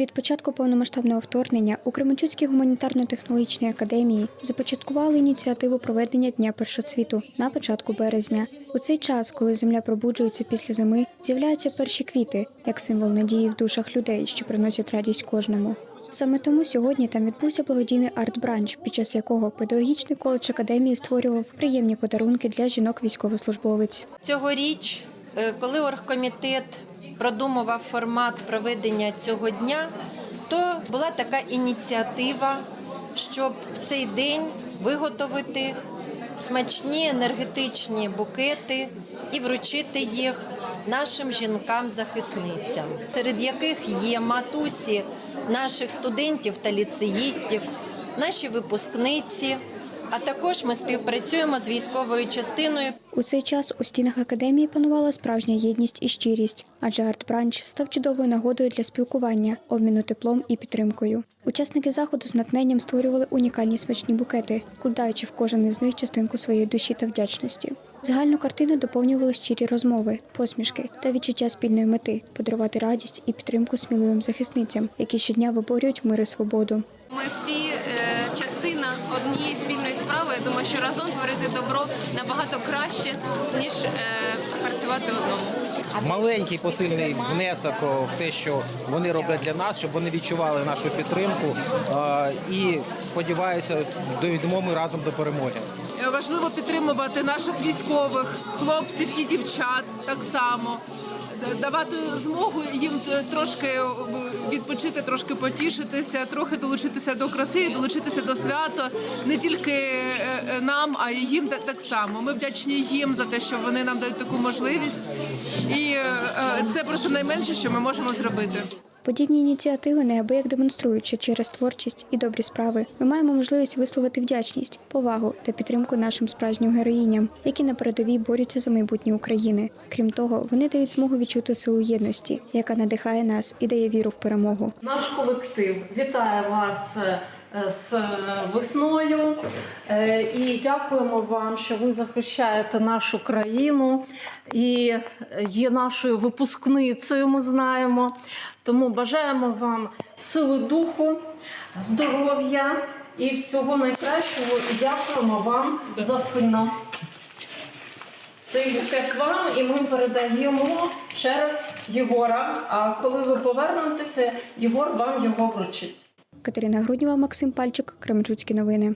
Від початку повномасштабного вторгнення у Кременчуцькій гуманітарно-технологічній академії започаткували ініціативу проведення Дня першоцвіту на початку березня. У цей час, коли земля пробуджується після зими, з'являються перші квіти як символ надії в душах людей, що приносять радість кожному. Саме тому сьогодні там відбувся благодійний арт-бранч, під час якого педагогічний коледж академії створював приємні подарунки для жінок військовослужбовиць. Цьогоріч, е, коли оргкомітет продумував формат проведення цього дня, то була така ініціатива, щоб в цей день виготовити смачні енергетичні букети і вручити їх нашим жінкам-захисницям, серед яких є матусі наших студентів та ліцеїстів, наші випускниці. А також ми співпрацюємо з військовою частиною У цей час у стінах академії панувала справжня єдність і щирість, адже арт-бранч став чудовою нагодою для спілкування, обміну теплом і підтримкою. Учасники заходу з натхненням створювали унікальні смачні букети, вкладаючи в кожен із них частинку своєї душі та вдячності. Загальну картину доповнювали щирі розмови, посмішки та відчуття спільної мети подарувати радість і підтримку сміливим захисницям, які щодня виборюють мир і свободу. Ми всі е, частина однієї спільної справи. Я думаю, що разом творити добро набагато краще, ніж е, працювати одному. маленький посильний внесок в те, що вони роблять для нас, щоб вони відчували нашу підтримку. Е, І сподіваюся, дійдемо ми разом до перемоги. Важливо підтримувати наших військових, хлопців і дівчат так само. Давати змогу їм трошки відпочити, трошки потішитися, трохи долучитися до краси, долучитися до свята не тільки е, е, нам, а й їм так само. Ми вдячні їм за те, що вони нам дають таку можливість, і е, е, це просто найменше, що ми можемо зробити. Подібні ініціативи неабияк демонструють, що через творчість і добрі справи ми маємо можливість висловити вдячність, повагу та підтримку нашим справжнім героїням, які на передовій борються за майбутнє України. Крім того, вони дають змогу відчути силу єдності, яка надихає нас і дає віру в перемогу. Наш колектив вітає вас е, з е, весною е, і дякуємо вам, що ви захищаєте нашу країну і є нашою випускницею. Ми знаємо. Тому бажаємо вам сили духу, здоров'я і всього найкращого. І дякуємо вам за сина. Цей букет вам, і ми передаємо через Єгора. А коли ви повернетеся, Єгор вам його вручить. Катерина Груднєва, Максим Пальчик, Кременчуцькі новини.